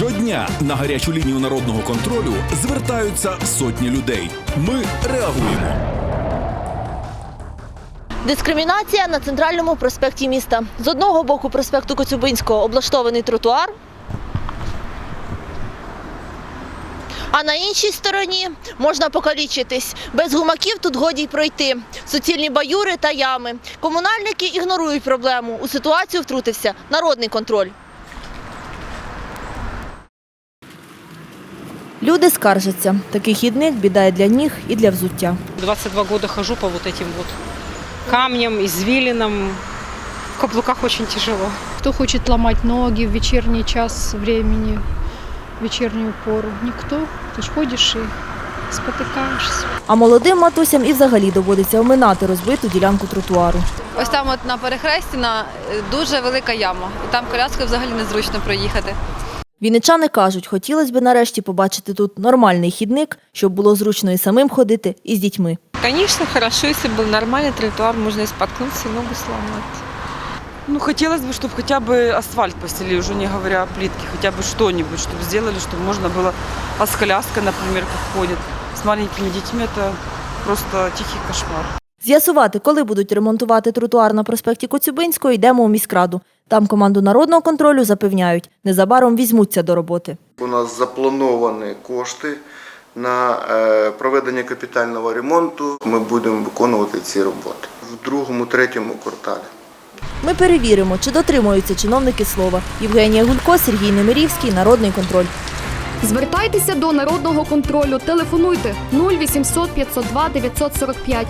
Щодня на гарячу лінію народного контролю звертаються сотні людей. Ми реагуємо. Дискримінація на центральному проспекті міста. З одного боку проспекту Коцюбинського облаштований тротуар. А на іншій стороні можна покалічитись. Без гумаків тут годі й пройти. Суцільні баюри та ями. Комунальники ігнорують проблему. У ситуацію втрутився народний контроль. Люди скаржаться. Такий хідник біда і для ніг, і для взуття. 22 года хожу по вот этим вот камням, извилинам. В каблуках очень тяжело. Кто хочет ломать ноги в вечерний час времени, в вечернюю пору? Никто. Ты ж ходишь и спотыкаешься. А молодим матусям і взагалі доводиться оминати розбиту ділянку тротуару. Ось там от на перехресті на е, дуже велика яма. І там коляскою взагалі незручно проїхати. Вінничани кажуть, хотілося б нарешті побачити тут нормальний хідник, щоб було зручно і самим ходити, і з дітьми. Конечно, хорошо, если был нормальный тротуар, можно и споткнуться, и ногу сломать. Ну, хотелось бы, чтобы хотя бы асфальт постелили, уже не говоря о плитке, хотя бы что-нибудь, чтобы сделали, чтобы можно было, а с коляской, например, как ходят, с маленькими детьми, это просто тихий кошмар. З'ясувати, коли будуть ремонтувати тротуар на проспекті Коцюбинського, йдемо у міськраду. Там команду народного контролю запевняють, незабаром візьмуться до роботи. У нас заплановані кошти на е, проведення капітального ремонту. Ми будемо виконувати ці роботи в другому, третьому кварталі. Ми перевіримо, чи дотримуються чиновники слова. Євгенія Гулько, Сергій Немирівський, Народний контроль. Звертайтеся до народного контролю. Телефонуйте 0800 502 945